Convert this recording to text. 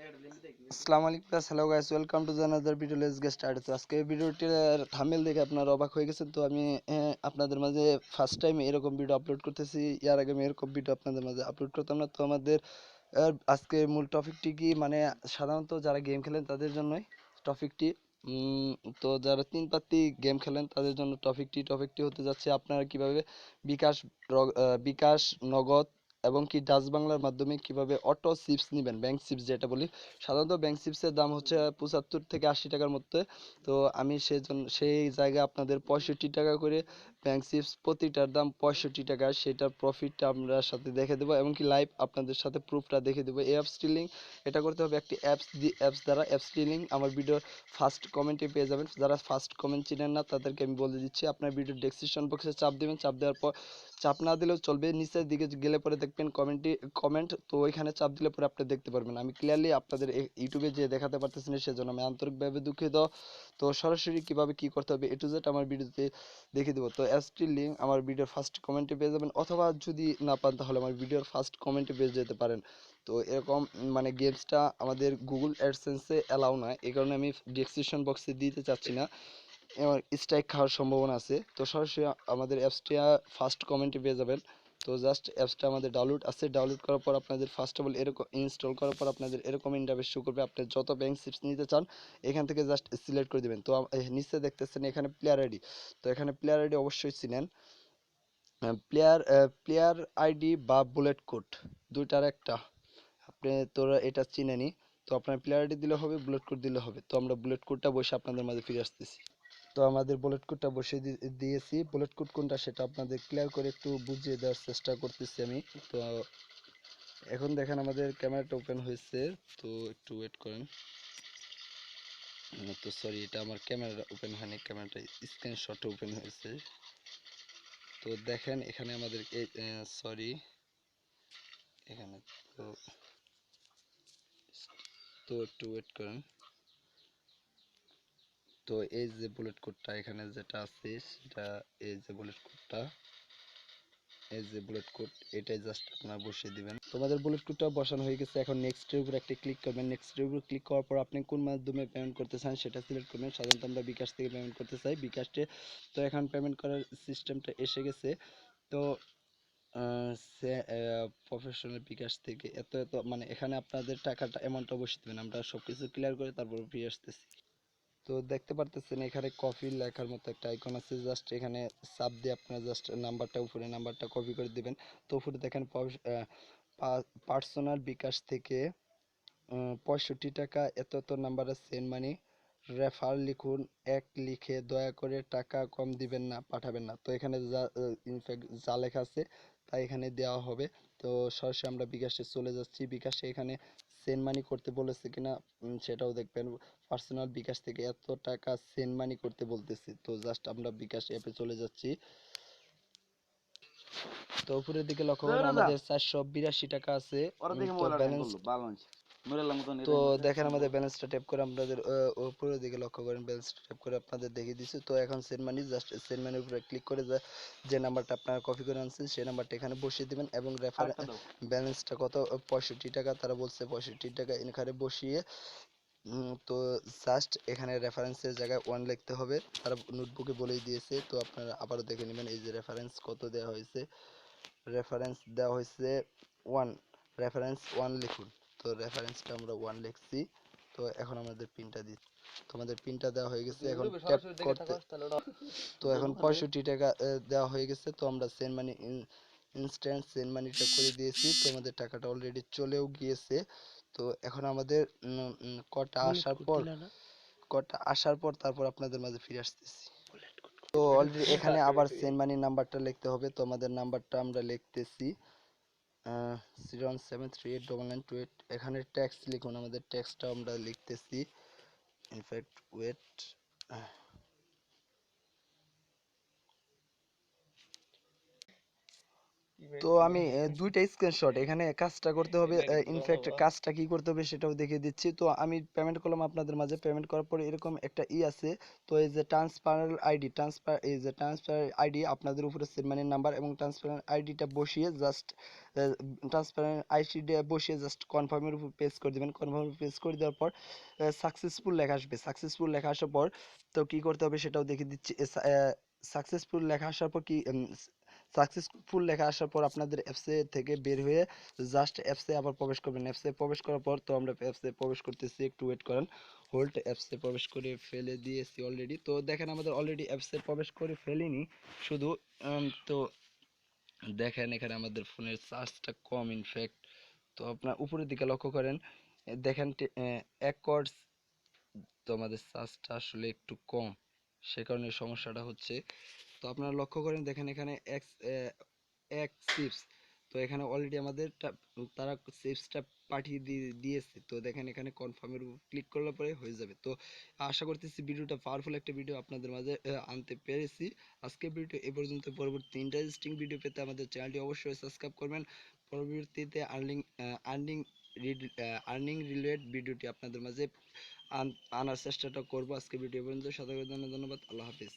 আসসালামু আলাইকুম hello guys welcome to another video let's get started তো আজকে ভিডিওটির থাম্বনেল দেখে আপনারা অবাক হয়ে গেছেন। তো আমি আপনাদের মাঝে ফার্স্ট টাইম এরকম ভিডিও আপলোড করতেছি। এর আগে আমি এরকম ভিডিও আপনাদের মাঝে আপলোড করতাম না। তো আমাদের আজকে মূল টপিকটি কি? মানে সাধারণত যারা গেম খেলেন তাদের জন্যই টপিকটি তো যারা তিন পাত্তি গেম খেলেন তাদের জন্য টপিকটি টপিকটি হতে যাচ্ছে আপনারা কীভাবে বিকাশ বিকাশ, নগদ এবং কি ডাচ বাংলার মাধ্যমে কীভাবে অটো চিপস নেবেন, ব্যাংক চিপস যেটা বলি, সাধারণত ব্যাংক চিপসের দাম হচ্ছে পঁচাত্তর থেকে আশি টাকার মধ্যে। তো আমি সেজন্য সেই জায়গায় আপনাদের পঁয়ষট্টি টাকা করে ব্যাংক চিপস প্রতিটার দাম পঁয়ষট্টি টাকা, সেটার প্রফিটটা আমরা সাথে দেখে দেবো এবং কি লাইভ আপনাদের সাথে প্রুফটা দেখে দেবো। এই অ্যাপসটি লিঙ্ক এটা করতে হবে একটি অ্যাপস অ্যাপস দ্বারা। অ্যাপসটি লিঙ্ক আমার ভিডিওর ফার্স্ট কমেন্টে পেয়ে যাবেন। যারা ফার্স্ট কমেন্ট চিনেন না, তাদেরকে আমি বলে দিচ্ছি, আপনার ভিডিও ডেসক্রিপশন বক্সে চাপ দেবেন। চাপ দেওয়ার পর চাপ না দিলেও চলবে। নিচের দিকে গেলে পরে দেখবেন কমেন্টটি কমেন্ট তো ওইখানে চাপ দিলে পরে আপনি দেখতে পারবেন। আমি ক্লিয়ারলি আপনাদের ইউটিউবে যে দেখাতে পারতেছি না, সেজন্য আমি আন্তরিকভাবে দুঃখিত। তো সরাসরি কীভাবে কি করতে হবে এ টু জেড আমার ভিডিওতে দেখিয়ে দেবো। তো অ্যাপসটির লিঙ্ক আমার ভিডিওর ফার্স্ট কমেন্টে পেয়ে যাবেন, অথবা যদি না পান তাহলে আমার ভিডিওর ফার্স্ট কমেন্টে পেয়ে যেতে পারেন। তো এরকম মানে গেমসটা আমাদের গুগল অ্যাডসেন্সে অ্যালাউ না, এই কারণে আমি ডিসক্রিপশন বক্সে দিতে চাচ্ছি না। এবার স্ট্রাইক খাওয়ার সম্ভাবনা আছে। তো সরাসরি আমাদের অ্যাপসটা ফার্স্ট কমেন্টে পেয়ে যাবেন। তো জাস্ট অ্যাপসটা আমাদের ডাউনলোড আছে। ডাউনলোড করার পর আপনাদের ফার্স্ট অফ অল এরকম ইনস্টল করার পর আপনাদের এরকম ইন্টারফেস শো করবে। আপনি যত ব্যাংক চিপস নিতে চান, এখান থেকে জাস্ট সিলেক্ট করে দিবেন। তো নিচে দেখতেছেন এখানে প্লেয়ার আইডি তো এখানে প্লেয়ার আইডি অবশ্যই চিনেন। প্লেয়ার প্লেয়ার আইডি বা বুলেট কোড দুইটার একটা। আপনি তোরা এটা চিনেনি তো আপনার প্লেয়ার আইডি দিলে হবে বুলেট কোড দিলে হবে। তো আমরা বুলেট কোডটা বসে আপনাদের মাঝে ফিরে আসতেছি। তো আমাদের বুলেট কোডটা বসে দি- দিয়েছি। বুলেট কোড কোনটা সেটা আপনাদের ক্লিয়ার করে একটু বুঝিয়ে দেওয়ার চেষ্টা করতেছি আমি। তো এখন দেখেন আমাদের ক্যামেরাটা ওপেন হয়েছে। তো একটু ওয়েট করেন। তো সরি এটা আমার ক্যামেরা ওপেন হয়নি। ক্যামেরাটা স্ক্রিনশট ওপেন হয়েছে। তো দেখেন এখানে আমাদের সরি এখানে তো তো একটু ওয়েট করেন। তো এই যে বুলেট কোডটা এখানে যেটা আছে, সেটা এই যে বুলেট কোডটা এই যে বুলেট কোড এটাই জাস্ট আপনারা বসিয়ে দিবেন। তোমাদের বুলেট কোডটা বসানো হয়ে গেছে, এখন নেক্সট এর উপর একটা ক্লিক করবেন। নেক্সট এর উপর ক্লিক করার পর আপনি কোন মাধ্যমে পেমেন্ট করতে চান সেটা সিলেক্ট করবেন। সাধারণত আমরা বিকাশ থেকে পেমেন্ট করতে চাই, বিকাশে। তো এখন পেমেন্ট করার সিস্টেমটা এসে গেছে। তো প্রফেশনাল বিকাশ থেকে এত এত মানে এখানে আপনাদের টাকাটা অ্যামাউন্টটা বসিয়ে দেবেন। আমরা সব কিছু ক্লিয়ার করে তারপর ফিরে আসতেছি। তো দেখতে পারতেছেন এখানে কপি লেখার মতো একটা আইকন আছে। জাস্ট এখানে চাপ দিয়ে আপনারা জাস্ট নাম্বারটা উপরে নাম্বারটা কপি করে দিবেন। তো উপরে দেখেন পার্সোনাল বিকাশ থেকে পঁয়ষট্টি টাকা, এত এত নাম্বারে সেন্ড মানি রেফার লিখুন এক লিখে দয়া করে টাকা কম দিবেন না পাঠাবেন না। তো এখানে যা ইনফ্যাক্ট যা লেখা আছে তা এখানে দেওয়া হবে। তো সরাসরি আমরা বিকাশে চলে যাচ্ছি। বিকাশে এখানে সেন্ড মানি করতে বলেছে কিনা সেটাও দেখবেন। পার্সোনাল বিকাশ থেকে এত টাকা সেন্ড মানি করতে বলতেছে। তো জাস্ট আমরা বিকাশ অ্যাপে চলে যাচ্ছি। তো উপরের দিকে লক্ষ্য করেন আমাদের চারশো বিরাশি টাকা আছে। ব্যালেন্স তো দেখেন আমাদের ব্যালেন্সটা ট্যাপ করে আপনাদের উপরের দিকে লক্ষ্য করেন ব্যালেন্সটা ট্যাপ করে আপনাদের দেখিয়ে দিচ্ছি। তো এখন সেন্ড মানি জাস্ট সেন্ড মানির উপরে ক্লিক করে যা- নাম্বারটা আপনারা কপি করে আনছেন সেই নাম্বারটা এখানে বসিয়ে দিবেন এবং রেফার ব্যালেন্সটা কত? পঁয়ষট্টি টাকা তারা বলছে পঁয়ষট্টি টাকা এখানে বসিয়ে তো জাস্ট এখানে রেফারেন্সের জায়গায় ওয়ান লিখতে হবে। তারা নোটবুকে বলেই দিয়েছে তো আপনারা আবারও দেখে নেবেন এই যে রেফারেন্স কত দেওয়া হয়েছে। রেফারেন্স দেওয়া হয়েছে ওয়ান রেফারেন্স ওয়ান লিখুন। তো রেফারেন্সটা আমরা ওয়ান লিখছি। তো এখন আমাদের পিনটা দিচ্ছি তো আমাদের পিনটা দেওয়া হয়ে গেছে। এখন ট্যাপ করতে তো এখন পঁয়ষট্টি টাকা দেওয়া হয়ে গেছে। তো আমরা সেন্ড মানি ইনস্ট্যান্ট সেন্ড মানিটা করে দিয়েছি। তো আমাদের টাকাটা অলরেডি চলেও গিয়েছে। তো এখন আমাদের কটা আসার পর কটা আসার পর তারপর আপনাদের মাঝে ফিরে আসতেছি। তো অলরেডি এখানে আবার সেন্ড মানি নাম্বারটা লিখতে হবে। তো আমাদের নাম্বারটা আমরা লিখতেছি। Zero seven three eight double nine two eight এখানে ট্যাক্স লিখুন, আমাদের ট্যাক্সটা আমরা লিখতেছি। ইনফ্যাক্ট ওয়েট তো আমি দুইটা স্ক্রিনশট এখানে কাজটা করতে হবে ইনফ্যাক্ট কাজটা কি করতে হবে সেটাও দেখিয়ে দিচ্ছি। তো আমি পেমেন্ট করলাম আপনাদের মাঝে পেমেন্ট করার পরে এরকম একটা ই আছে। তো এই যে ট্রান্সফার আইডি ট্রান্সফার এই যে ট্রান্সফার আইডি আপনাদের উপরে সেটমানির নাম্বার এবং ট্রান্সফার আইডিটা বসিয়ে জাস্ট ট্রান্সফার আইডিটা বসিয়ে জাস্ট কনফার্মের উপর পেজ করে দেবেন। কনফার্মের পেজ করে দেওয়ার পর সাকসেসফুল লেখা আসবে। সাকসেসফুল লেখা আসার পর তো কি করতে হবে সেটাও দেখিয়ে দিচ্ছি। সাকসেসফুল লেখা আসার পর কি সাকসেসফুল লেখা আসার পর আপনাদের অ্যাপসে থেকে বের হয়ে জাস্ট অ্যাপসে আবার প্রবেশ করবেন। অ্যাপসে প্রবেশ করার পর তো আমরা অ্যাপসে প্রবেশ করতেছি একটু ওয়েট করেন। হোল্ড অ্যাপসে প্রবেশ করে ফেলে দিয়েছি অলরেডি তো দেখেন আমাদের অলরেডি অ্যাপসে প্রবেশ করে ফেলিনি শুধু তো দেখেন এখানে আমাদের ফোনের চার্জটা কম ইনফ্যাক্ট তো আপনার উপরের দিকে লক্ষ্য করেন দেখেন টে- এ, এক কর্ডস তো আমাদের চার্জটা আসলে একটু কম। সে কারণে সমস্যাটা হচ্ছে তো আপনারা লক্ষ্য করেন, দেখেন এখানে এক্স এক চিপস তো এখানে অলরেডি আমাদের তারা চিপসটা পাঠিয়ে দিয়েছে, তো দেখেন এখানে কনফার্মের ক্লিক করলে পরে হয়ে যাবে। তো আশা করতেছি ভিডিওটা পাওয়ারফুল একটা ভিডিও আপনাদের মাঝে আনতে পেরেছি। আজকে ভিডিও এ পর্যন্ত, পরবর্তী ইন্টারেস্টিং ভিডিও পেতে আমাদের চ্যানেলটি অবশ্যই সাবস্ক্রাইব করবেন। পরবর্তীতে আর্নিং আর্নিং আর্নিং রিলেটেড ভিডিওটি আপনাদের মাঝে আনার চেষ্টাটা করব। আজকে ভিডিও পর্যন্ত সাথে ধন্যবাদ, আল্লাহ হাফিজ।